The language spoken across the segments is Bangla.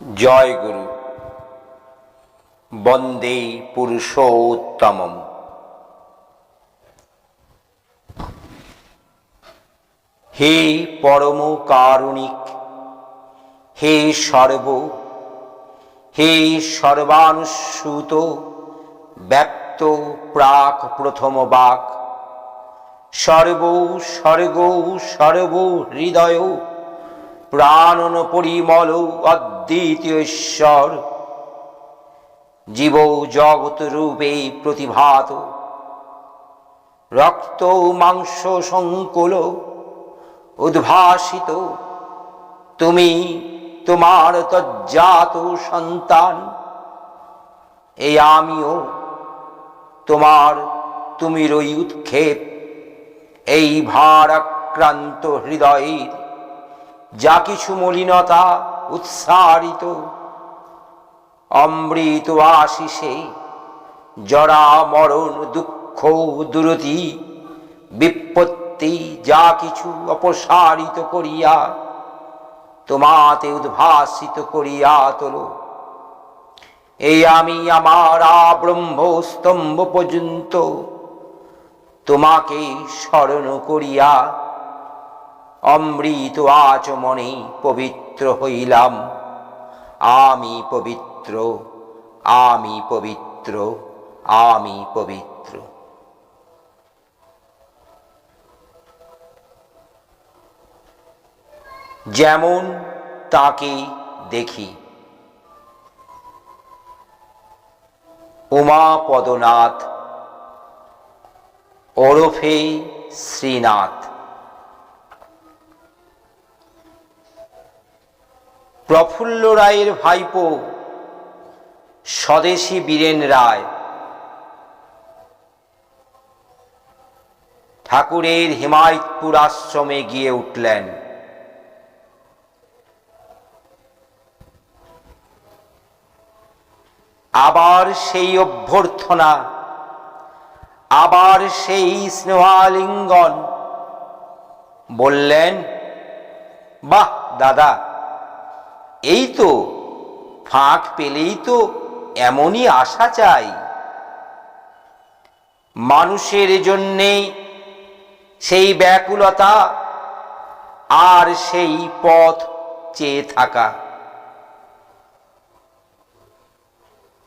জয় গুরু। বন্দে পুরুষোত্তমম। হে পরম কারুণিক, হে সর্ব, হে সর্বানুসূত, ব্যক্ত প্রাক প্রথম বাক, সর্ব, স্বর্গ, সর্ব হৃদয়, প্রাণন পরিমল অদ্বিতীয় ঈশ্বর জীব জগৎ রূপে প্রতিভাত। রক্ত, মাংস, সংকুল উদ্ভাসিত। তুমি তোমার তজ্জাত সন্তান। এই আমিও তোমার তুমির ওই উৎক্ষেপ। এই ভারাক্রান্ত হৃদয়ের যা কিছু মলিনতা উৎসারিত। অমৃত আশিসে জরা মরণ, দুঃখ, দুরতি, বিপত্তি যা কিছু অপসারিত করিয়া তোমাতে উদ্ভাসিত করিয়া তোলো। এই আমি আমার ব্রহ্ম স্তম্ভ পর্যন্ত তোমাকে স্মরণ করিয়া অমৃত আচমনে পবিত্র হইলাম। আমি পবিত্র আমি পবিত্র আমি পবিত্র। যেমন তাকে দেখি। উমা পদনাথ ওরফে শ্রীনাথ। প্রফুল্ল রায়ের ভাইপো, স্বদেশী বীরেন রায়। ঠাকুরের হিমায়তপুর আশ্রমে গিয়ে উঠলেন। আবার সেই অভ্যর্থনা, আবার সেই স্নেহালিঙ্গন, বললেন, বাহ, দাদা এই তো, ফাঁক পেলেই তো এমনই আশা চাই। মানুষের জন্যে সেই ব্যাকুলতা আর সেই পথ চেয়ে থাকা।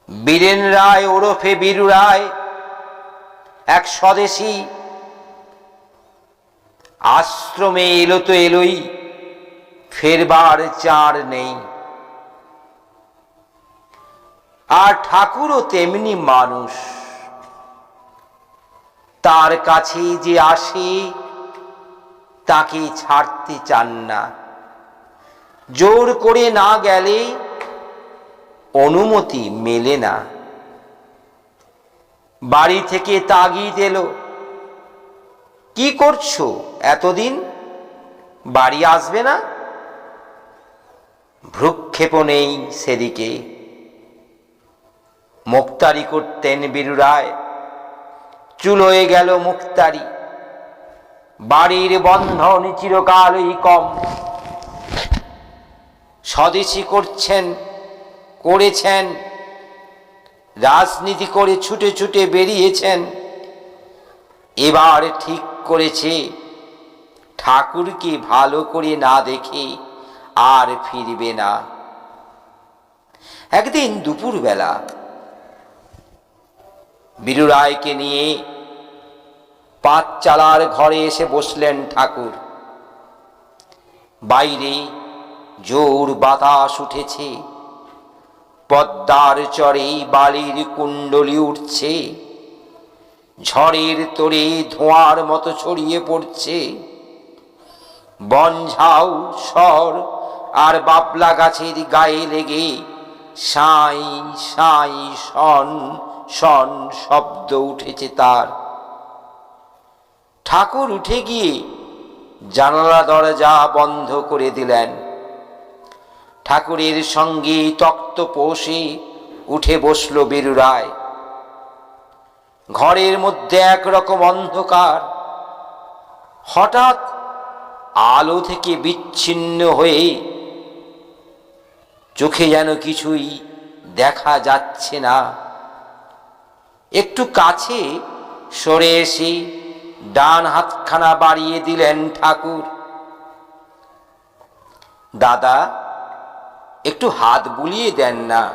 বীরেন রায় ওরফে বীরু রায়, এক স্বদেশী, আশ্রমে এলো তো এলোই। ফেরবার চার নেই। আর ঠাকুরও তেমনি মানুষ। তার কাছে যে আসে, তাকে ছাড়তে চান না। জোর করে না গেলে অনুমতি মেলে না। বাড়ি থেকে তাগিদ এলো, কি করছ এতদিন? বাড়ি আসবে না? ভ্রুক্ষেপ নেই সেদিকে মুক্তারি করতেন বীরুরায় চুলোয় গেল মুক্তারি। বাড়ির বন্ধন চিরকালই কম। স্বদেশী করছেন, করেছেন, রাজনীতি করে ছুটে ছুটে বেরিয়েছেন। এবার ঠিক করেছে, ঠাকুরকে ভালো করে না দেখে আর ফিরবে না। একদিন দুপুরবেলা বীরু রায়কে নিয়ে পাঁচ চালার ঘরে এসে বসলেন ঠাকুর। বাইরে জোর বাতাস উঠেছে। পদ্মার চরে বালির কুণ্ডলি উঠছে। ঝড়ের তোরে ধোঁয়ার মতো ছড়িয়ে পড়ছে। বনঝাউ সর আর বাবলা গাছের গায়ে লেগে। সাই সাই, সন সন শব্দ উঠেছে তার। ঠাকুর উঠে গিয়ে জানালা দরজা বন্ধ করে দিলেন। ঠাকুরের সঙ্গে তক্ত পোষে উঠে বসল বীরুরায় ঘরের মধ্যে একরকম অন্ধকার। হঠাৎ আলো থেকে বিচ্ছিন্ন হয়ে চোখে যেন কিছুই দেখা যাচ্ছে না। একটু কাছে সরে এসে ডান হাতখানা বাড়িয়ে দিলেন ঠাকুর। দাদা, একটু হাত বুলিয়ে দেন না।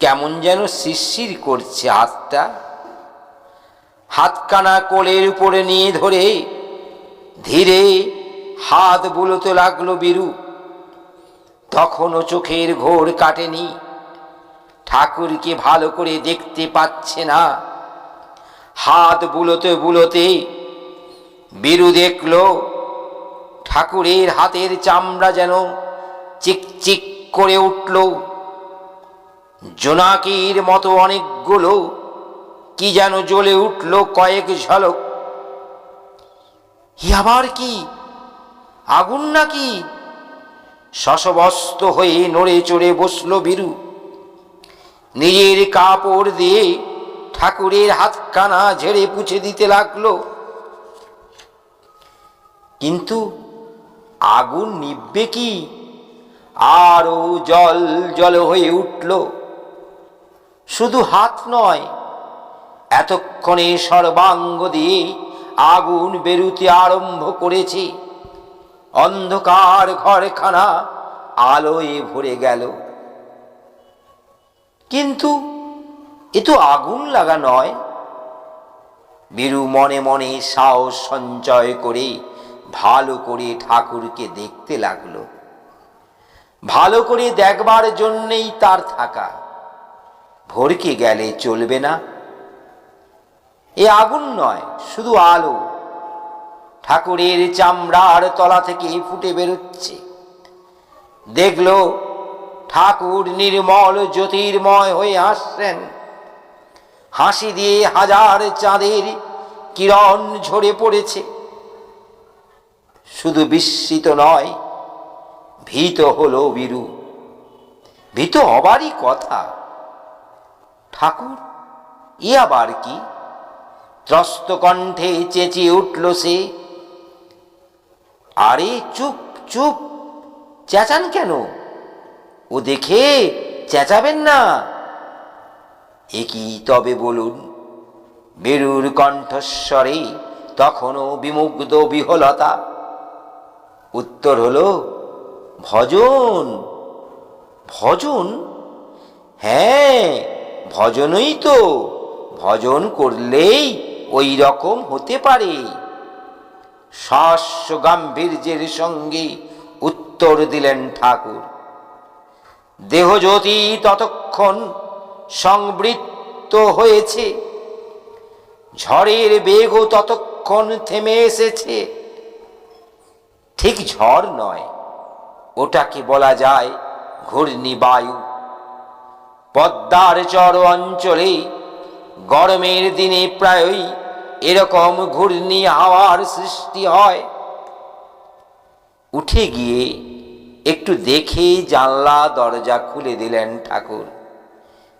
কেমন যেন শিরশির করছে হাতটা। হাতখানা কোলের উপরে নিয়ে ধরে ধীরে হাত বুলোতে লাগল বিরু তখনও চোখের ঘোর কাটেনি। ঠাকুরকে ভালো করে দেখতে পাচ্ছে না। হাত বুলোতে বুলোতে বিরু দেখল। ঠাকুরের হাতের চামড়া যেন চিকচিক করে উঠল। জোনাকির মতো অনেকগুলো কি যেন জ্বলে উঠল কয়েক ঝলক। ই আবার কি? আগুন নাকি? শশবস্ত হয়ে নড়ে চড়ে বসল বীরু। নিজের কাপড় দিয়ে ঠাকুরের হাতখানা ঝেড়ে পুছে দিতে লাগল। কিন্তু আগুন নিববে কি? আরও জল জল হয়ে উঠল। শুধু হাত নয়, এতক্ষণে সর্বাঙ্গ দিয়ে আগুন বেরুতে আরম্ভ করেছে। অন্ধকার ঘরখানা আলোয় ভরে গেল। কিন্তু এ তো আগুন লাগা নয়। বীরু মনে মনে সাহস সঞ্চয় করে ভালো করে ঠাকুরকে দেখতে লাগল। ভালো করে দেখবার জন্যেই তার থাকা। ভরকে গেলে চলবে না। এ আগুন নয়, শুধু আলো। ঠাকুরের চামড়ার তলা থেকে ফুটে বেরোচ্ছে। দেখল ঠাকুর নির্মল জ্যোতির্ময় হয়ে হাসছেন হাসি দিয়ে হাজার চাঁদের কিরণ ঝরে পড়েছে। শুধু বিস্মিত নয়, ভীত হল বীরু ভীত হবারই কথা। ঠাকুর ই আবার কি? ত্রস্ত কণ্ঠে চেঁচিয়ে উঠল সে। আরে চুপ চুপ। চেঁচান কেন? ও দেখে চেঁচাবেন না। এ কি তবে বলুন? বেরুর কণ্ঠস্বরে তখনও বিমুগ্ধ বিহলতা। উত্তর হলো, ভজন। ভজন? হ্যাঁ ভজনই তো। ভজন করলেই ওই রকম হতে পারে। শাস্য গাম্ভীর্যের সঙ্গে উত্তর দিলেন ঠাকুর। দেহজ্যোতি ততক্ষণ সংবৃত্ত হয়েছে। ঝড়ের বেগও ততক্ষণ থেমে এসেছে। ঠিক ঝড় নয়, ওটাকে বলা যায় ঘূর্ণিবায়ু। পদ্মার চর অঞ্চলে গরমের দিনে প্রায়ই এরকম ঘূর্ণি হাওয়ার সৃষ্টি হয়। উঠে গিয়ে একটু দেখে জানলা দরজা খুলে দিলেন ঠাকুর।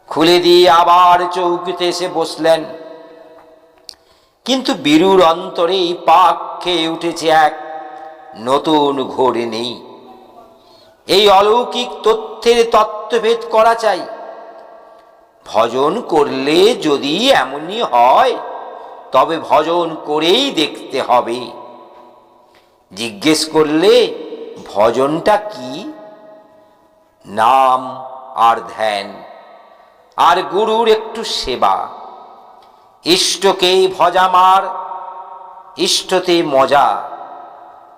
খুলে দিয়ে আবার চৌকিতে এসে বসলেন। কিন্তু বীরুর অন্তরেই পাক খেয়ে উঠেছে এক নতুন ঘোরে নেই এই অলৌকিক তথ্যের তত্ত্বভেদ করা চাই। ভজন করলে যদি এমনই হয় তবে ভজন করেই দেখতে হবে। জিজ্ঞেস করলে, ভজনটা কি? নাম আর ধ্যান, আর গুরুর একটু সেবা। ইষ্টকে ভজামার ইষ্টতে মজা,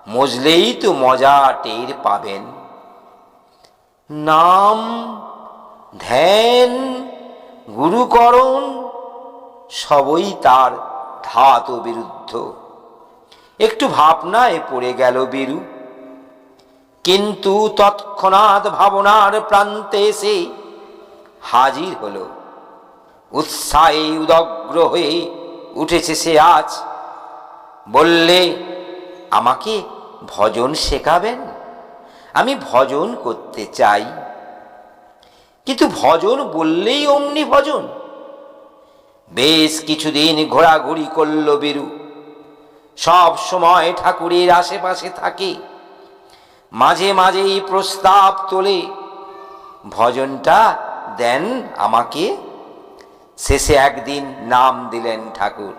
মজলেই তো মজা টের পাবেন। নাম, ধ্যান, গুরুকরণ, সবই তার ধাত বিরুদ্ধ। একটু ভাবনায় পড়ে গেল বীরু। কিন্তু তৎক্ষণাৎ ভাবনার প্রান্তে এসে হাজির হলো। উৎসাহে, উদগ্র হয়ে উঠেছে সে আজ। বললে, আমাকে ভজন শেখাবেন? আমি ভজন করতে চাই। কিন্তু ভজন বললেই অমনি ভজন। বেশ কিছুদিন ঘোরাঘুরি করল বীরু। সব সময় ঠাকুরের আশেপাশে থাকে। মাঝে মাঝেই প্রস্তাব তোলে, ভজনটা দেন আমাকে। শেষে একদিন নাম দিলেন ঠাকুর।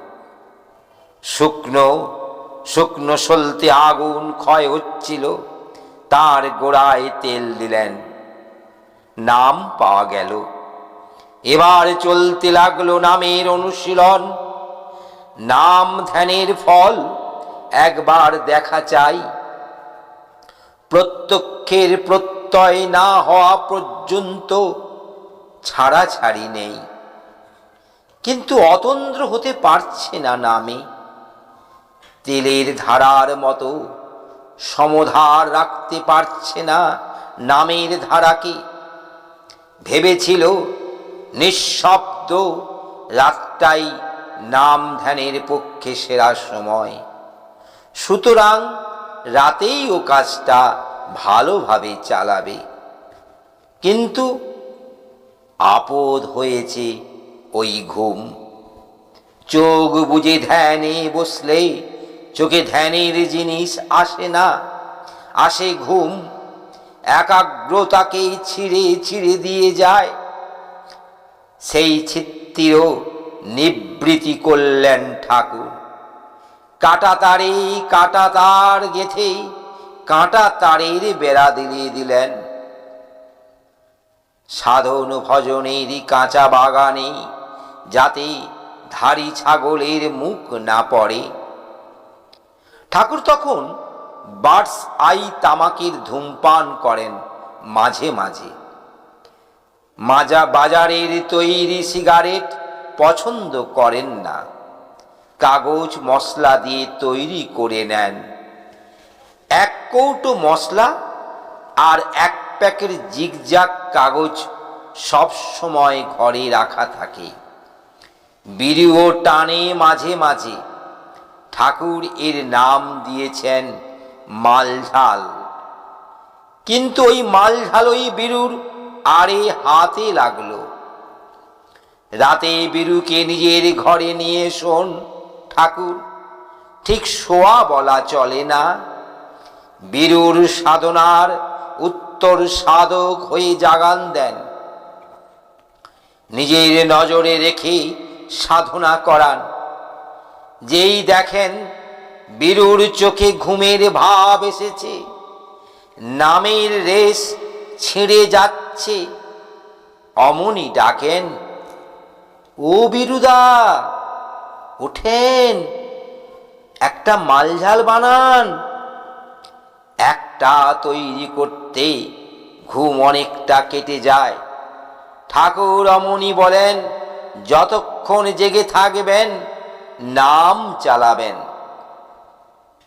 শুকনো শুকনো সলতে আগুন ক্ষয় হচ্ছিল, তার গোড়ায় তেল দিলেন। নাম পাওয়া গেল। এবার চলতে লাগল নামের অনুশীলন। নাম ধ্যানের ফল একবার দেখা চাই। প্রত্যক্ষের প্রত্যয় না হওয়া পর্যন্ত ছাড়াছাড়ি নেই। কিন্তু অতন্দ্র হতে পারছে না নামে। তেলের ধারার মতো সমধার রাখতে পারছে না নামের ধারাকে। ভেবেছিল নিঃশব্দ রাতটাই নাম ধ্যানের পক্ষে সেরা সময়। সুতরাং রাতেই ও কাজটা ভালোভাবে চালাবে। কিন্তু আপদ হয়েছে ওই ঘুম। চোখ বুঝে ধ্যানে বসলে চোখে ধ্যানের জিনিস আসে না, আসে ঘুম। একাগ্রতাকে ছিঁড়ে ছিঁড়ে দিয়ে যায়। সেই ছিত্তিরও নিবৃত্তি করলেন ঠাকুর। কাটা তারে কাটা তার গেথে কাঁটা তারের বেড়া দিলিয়ে দিলেন। সাধন ভজনের কাঁচা বাগানে যাতে ধারি ছাগলের মুখ না পড়ে। ঠাকুর তখন বার্ডস আই তামাকের ধূমপান করেন মাঝে মাঝে। মাজা বাজারের তৈরি সিগারেট পছন্দ করেন না। কাগজ মশলা দিয়ে তৈরি করে নেন। এক কৌটো মশলা আর এক প্যাকেট জিগজাগ কাগজ সব সময় ঘরে রাখা থাকে। বিড়িও টানে মাঝে মাঝে। ঠাকুর এর নাম দিয়েছেন মালঝাল কিন্তু ওই মালঝালই বিরুর আরে হাতে লাগল। রাতে বিরুকে নিজের ঘরে নিয়ে শোন ঠাকুর, ঠিক শোয়া বলা চলে না। বীরুর সাধনার উত্তর সাধক হয়ে জাগান দেন। নিজের নজরে রেখে সাধনা করান। যেই দেখেন বীরুর চোখে ঘুমের ভাব এসেছে, নামের রেশ ছিঁড়ে যাচ্ছে। অমনি ডাকেন, ও বীরুদা, উঠেন, একটা মালঝাল বানান। একটা তৈরি করতে ঘুম অনেকটা কেটে যায়। ঠাকুর অমনি বলেন, যতক্ষণ জেগে থাকবেন, নাম চালাবেন।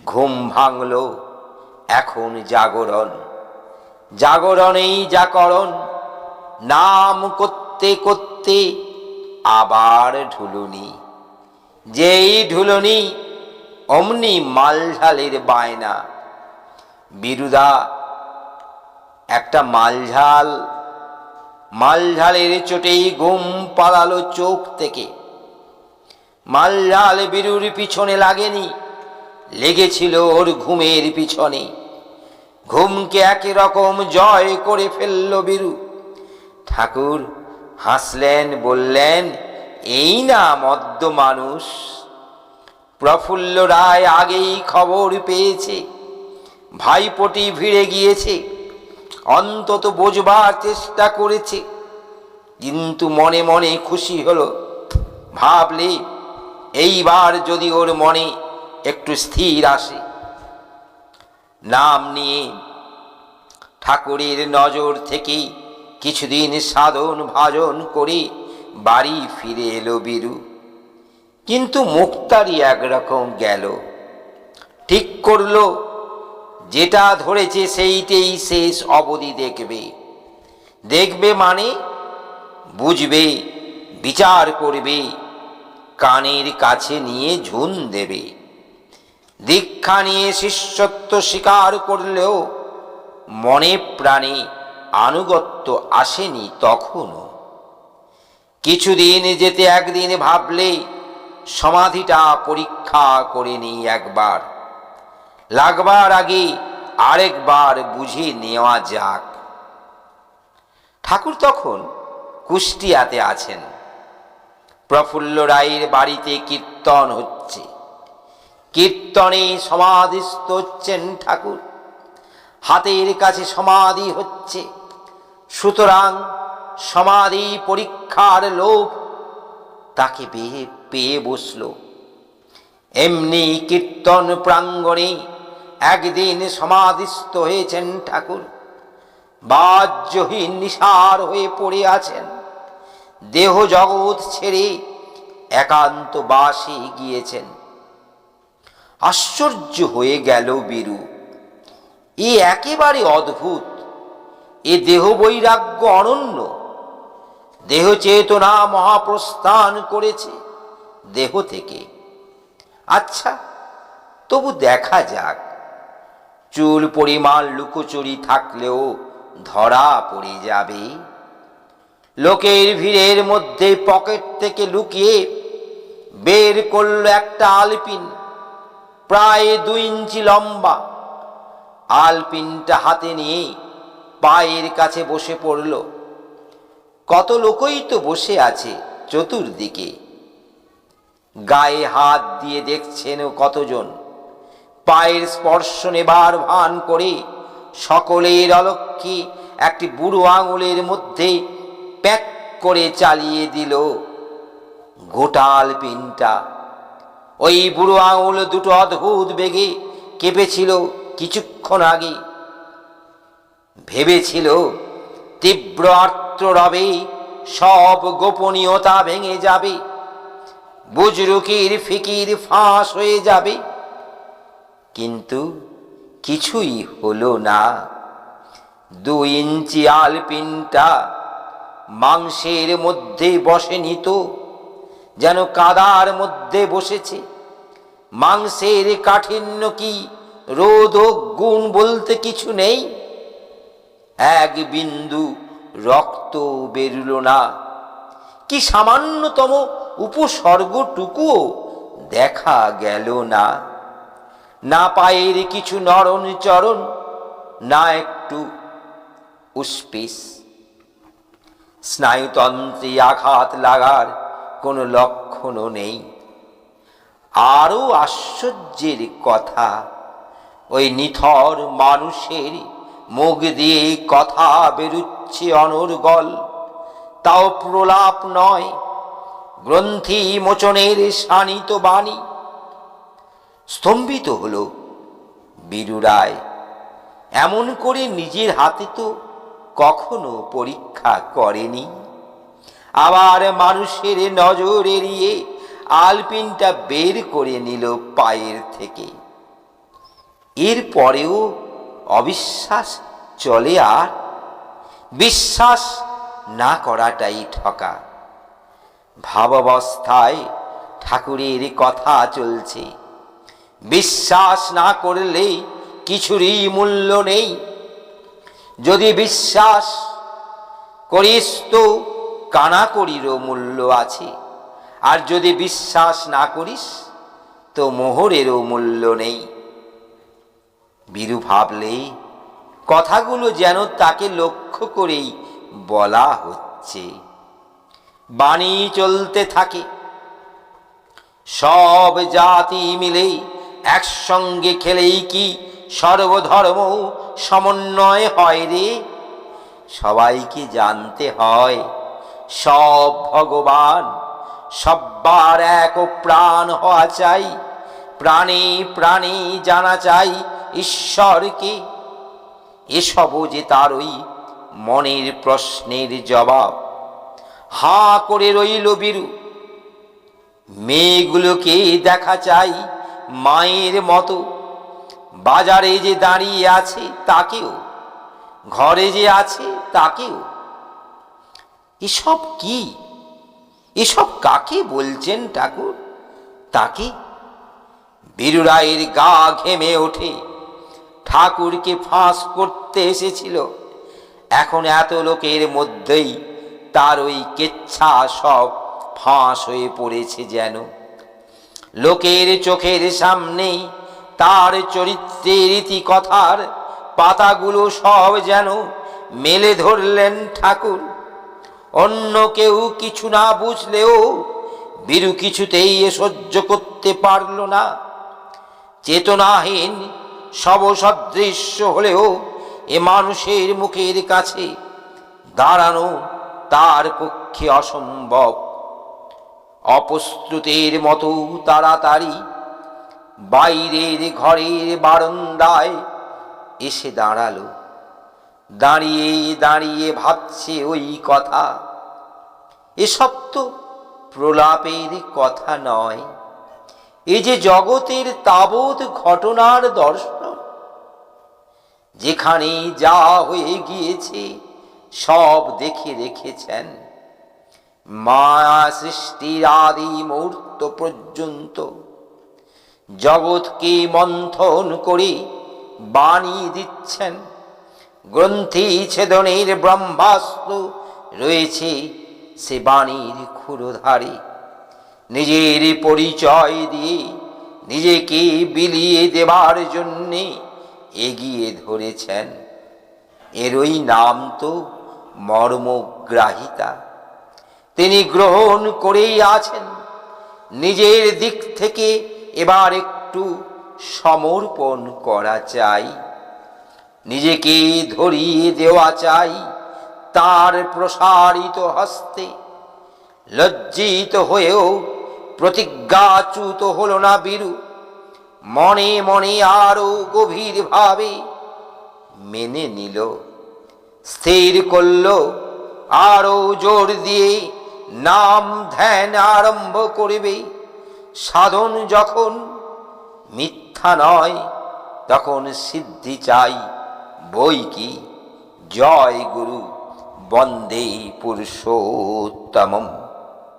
ঘুম ভাঙল, এখন জাগরণ। জাগরণেই জাগরণ নাম করতে করতে আবার ঢুলুনি। যেই ঢুলুনি অমনি মালঝালের বায়না। বিরুদা, একটা মালঝাল মালঝালের চোটেই ঘুম পালালো চোখ থেকে। মালঝাল বিরুর পিছনে লাগেনি, লেগেছিল ওর ঘুমের পিছনে। ঘুমকে একই রকম জয় করে ফেলল বীরু। ঠাকুর হাসলেন, বললেন, এই না মদ্য মানুষ। প্রফুল্ল রায় আগেই খবর পেয়েছে। ভাইপটি ভিড়ে গিয়েছে। অন্তত বোঝবার চেষ্টা করেছে। কিন্তু মনে মনে খুশি হলো। ভাবলে, এইবার যদি ওর মনে একটু স্থির আসে। নাম নিয়ে ঠাকুরের নজর থেকে কিছুদিন সাধন ভাজন করে বাড়ি ফিরে এলো বীরু। কিন্তু মুক্তারি একরকম গেল। ঠিক করল, যেটা ধরেছে সেইটেই শেষ অবধি দেখবে। দেখবে মানে বুঝবে, বিচার করবে, কানের কাছে নিয়ে ঝুন দেবে। দীক্ষা নিয়ে শিষ্যত্ব স্বীকার করলেও মনে প্রাণে আনুগত্য আসেনি তখনও। কিছুদিন যেতে একদিন ভাবলে সমাধিটা পরীক্ষা করে নিই একবার। লাগবার আগে আরেকবার বুঝে নেওয়া যাক। ঠাকুর তখন কুষ্টিয়াতে আছেন। প্রফুল্ল রায়ের বাড়িতে কীর্তন হচ্ছে। কীর্তনে সমাধিস্থ হচ্ছেন ঠাকুর। হাতের কাছে সমাধি হচ্ছে। সুতরাং সমাধি পরীক্ষার লোভ তাকে পেয়ে পেয়ে বসল। এমনি কীর্তন প্রাঙ্গণে একদিন সমাধিস্থ হয়েছেন ঠাকুর। বাহ্যহীন নিসার হয়ে পড়ে আছেন। দেহ জগৎ ছেড়ে একান্ত বাসে গিয়েছেন। আশ্চর্য হয়ে গেল বীরু। এ একেবারে অদ্ভুত। এ দেহ বৈরাগ্য অনন্য। দেহ চেতনা মহাপ্রস্থান করেছে দেহ থেকে। আচ্ছা তবু দেখা যাক। চুল পরিমাণ লুকোচুরি থাকলেও ধরা পড়ে যাবে। লোকের ভিড়ের মধ্যে পকেট থেকে লুকিয়ে বের করল একটা আলপিন, প্রায় দুই ইঞ্চি লম্বা। আলপিনটা হাতে নিয়ে পায়ের কাছে বসে পড়ল। কত লোকই তো বসে আছে চতুর্দিকে। গায়ে হাত দিয়ে দেখছেন কতজন। পায়ের স্পর্শ নেবার ভান করে সকলের অলক্ষী একটি বুড়ো আঙুলের মধ্যে প্যাক করে চালিয়ে দিল গোটাল পিনটা ওই বুড়ো আঙুল দুটো অদ্ভুত বেগে কেঁপেছিল। কিছুক্ষণ আগে ভেবেছিল তীব্র আর্দ্র রবে সব গোপনীয়তা ভেঙে যাবে, বুজরুকির ফিকির ফাঁস হয়ে যাবে। কিন্তু কিছুই হলো না। দু ইঞ্চি আলপিনটা মাংসের মধ্যে বসেনি তো যেন কাদার মধ্যে বসেছে। মাংসের কাঠিন্য কি রোদ গুণ বলতে কিছু নেই। এক বিন্দু রক্ত বেরুল না। কি সামান্যতম উপসর্গটুকুও দেখা গেল না। না পায়ের কিছু নরণ চরণ, না একটু উষ্পিস স্নায়ুতন্ত্রে আঘাত লাগার কোনো লক্ষণও নেই। আরও আশ্চর্যের কথা ওই নিথর মানুষের মুখ দিয়ে কথা বেরুচ্ছে অনর্গল। তাও প্রলাপ নয়, গ্রন্থি মোচনের শানিত বাণী। স্তম্ভিত হল বীরু রায়। এমন করে নিজের হাতে তো কখনো পরীক্ষা করেনি। আবার মানুষের নজর এড়িয়ে আলপিনটা বের করে নিল পায়ের থেকে। এরপরেও অবিশ্বাস চলে আর বিশ্বাস না করাটাই ঠকা। ভাবাবস্থায় ঠাকুরের কথা চলছে। বিশ্বাস না করলে কিছুরই মূল্য নেই। যদি বিশ্বাস করিস তো কানা কানাকড়িরও মূল্য আছে। আর যদি বিশ্বাস না করিস তো মোহরেরও মূল্য নেই। বীরু ভাবলে কথাগুলো যেন তাকে লক্ষ্য করেই বলা হচ্ছে। বাণী চলতে থাকে। সব জাতি মিলে একসঙ্গে খেলেই কি সর্বধর্ম সমন্বয় হয় রে? সবাইকে জানতে হয়, সব ভগবান, সব্বার এক প্রাণ হওয়া চাই, প্রাণী প্রাণী জানা চাই ঈশ্বরকে এসবও যে তার ওই মনের প্রশ্নের জবাব। হাঁ করে রইল বীরু। মেয়েগুলোকে দেখা চাই মায়ের মতো। বাজারে যে দাঁড়িয়ে আছে তাকেও। ঘরে যে আছে তাকেও। এসব কি? এসব কাকে বলছেন ঠাকুর? তাকে? বীরুরায়ের গা ঘেমে ওঠে। ঠাকুরকে ফাঁস করতে এসেছিল। এখন এত লোকের মধ্যেই তার ওই কেচ্ছা সব ফাঁস হয়ে পড়েছে যেন। লোকের চোখের সামনে তার চরিত্রের রীতি কথার পাতাগুলো সব যেন মেলে ধরলেন ঠাকুর। অন্য কেউ কিছু না বুঝলেও বীরু কিছুতেই সহ্য করতে পারল না। চেতনাহীন সবসদৃশ্য হলেও এ মানুষের মুখের কাছে দাঁড়ানো তার পক্ষে অসম্ভব। অপ্রস্তুতের মতো তাড়াতাড়ি বাইরের ঘরের বারান্দায় এসে দাঁড়াল। দাঁড়িয়ে দাঁড়িয়ে ভাবছে ওই কথা। এসব তো প্রলাপের কথা নয়। এ যে জগতের তাবৎ ঘটনার দর্শন, যেখানে যা হয়ে গিয়েছে সব দেখে রেখেছেন। মায়া সৃষ্টির আদি মুহূর্ত পর্যন্ত জগৎকে মন্থন করে বানিয়ে দিচ্ছেন। গ্রন্থি ছেদনের ব্রহ্মাস্ত্র রয়েছে সে বাণীর ক্ষুরধারে নিজের পরিচয় দিয়ে নিজেকে বিলিয়ে দেবার জন্যে এগিয়ে ধরেছেন। এরই নাম তো মর্মগ্রাহিতা। তিনি গ্রহণ করেই আছেন। নিজের দিক থেকে এবার একটু সমর্পণ করা চাই। নিজেকে ধরিয়ে দেওয়া চাই। তার প্রসারিত হস্তে লজ্জিত হয়েও প্রতিজ্ঞাচ্যুত হল না বীরু। মনে মনে আরও গভীরভাবে মেনে নিল। স্থির করল, আরও জোর দিয়ে নাম ধ্যান আরম্ভ করবে। সাধন যখন মিথ্যা নয়, তখন সিদ্ধি চাই বই কি? জয় গুরু, বন্দে পুরুষোত্তমম।